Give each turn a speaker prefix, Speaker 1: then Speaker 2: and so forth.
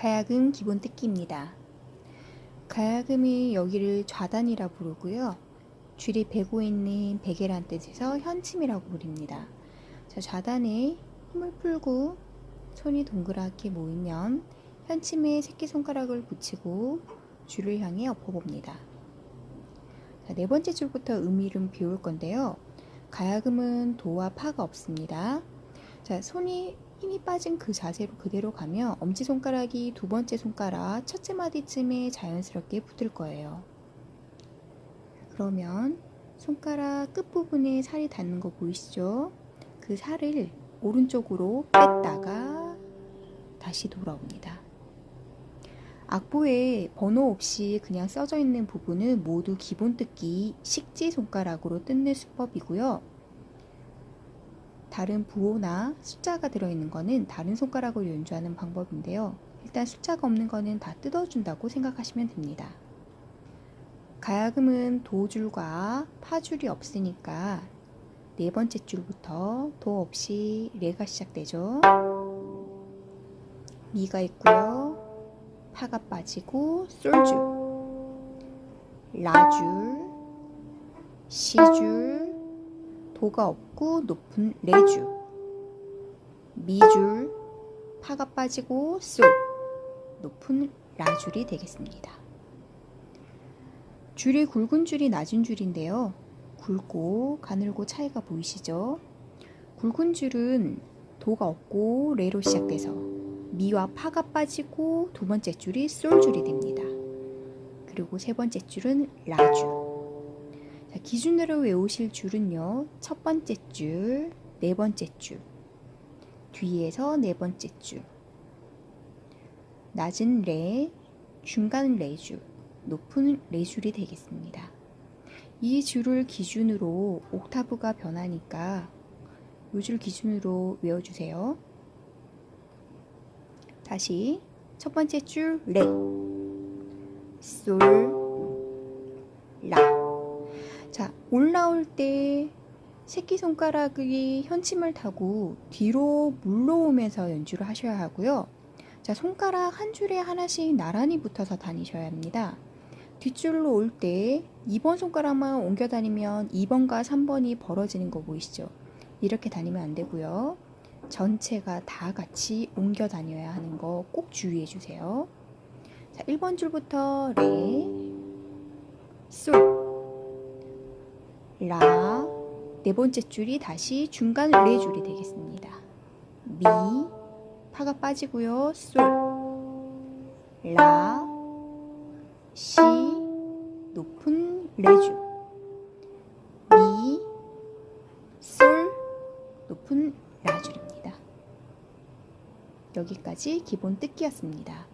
Speaker 1: 가야금 기본 뜯기입니다. 가야금이 여기를 좌단이라 부르고요. 줄이 베고 있는 베개란 뜻에서 현침이라고 부릅니다. 자, 좌단에 힘을 풀고 손이 동그랗게 모이면 현침에 새끼손가락을 붙이고 줄을 향해 엎어봅니다. 자, 네 번째 줄부터 음이름 비울 건데요. 가야금은 도와 파가 없습니다. 자, 손이 힘이 빠진 그 자세로 그대로 가면 엄지손가락이 두 번째 손가락 첫째 마디쯤에 자연스럽게 붙을 거예요. 그러면 손가락 끝부분에 살이 닿는 거 보이시죠? 그 살을 오른쪽으로 뺐다가 다시 돌아옵니다. 악보에 번호 없이 그냥 써져 있는 부분은 모두 기본 뜯기 식지 손가락으로 뜯는 수법이고요. 다른 부호나 숫자가 들어있는 거는 다른 손가락으로 연주하는 방법인데요. 일단 숫자가 없는 거는 다 뜯어준다고 생각하시면 됩니다. 가야금은 도줄과 파줄이 없으니까 네 번째 줄부터 도 없이 레가 시작되죠. 미가 있고요. 파가 빠지고 솔줄, 라줄, 시줄, 도가 없고 높은 레줄, 미줄, 파가 빠지고 솔, 높은 라줄이 되겠습니다. 줄이 굵은 줄이 낮은 줄인데요. 굵고 가늘고 차이가 보이시죠? 굵은 줄은 도가 없고 레로 시작돼서 미와 파가 빠지고 두 번째 줄이 솔 줄이 됩니다. 그리고 세 번째 줄은 라줄. 자, 기준으로 외우실 줄은요. 첫 번째 줄, 네 번째 줄, 뒤에서 네 번째 줄, 낮은 레, 중간 레줄, 높은 레줄이 되겠습니다. 이 줄을 기준으로 옥타브가 변하니까 이 줄 기준으로 외워주세요. 다시 첫 번째 줄 레, 솔, 라. 자, 올라올 때 새끼손가락이 현침을 타고 뒤로 물러오면서 연주를 하셔야 하고요. 자, 손가락 한 줄에 하나씩 나란히 붙어서 다니셔야 합니다. 뒷줄로 올 때 2번 손가락만 옮겨 다니면 2번과 3번이 벌어지는 거 보이시죠? 이렇게 다니면 안 되고요. 전체가 다 같이 옮겨 다녀야 하는 거 꼭 주의해 주세요. 자, 1번 줄부터 레, 솔, 라, 네 번째 줄이 다시 중간 레 줄이 되겠습니다. 미, 파가 빠지고요. 솔, 라, 시, 높은 레줄, 미, 솔, 높은 라줄입니다. 여기까지 기본 뜯기였습니다.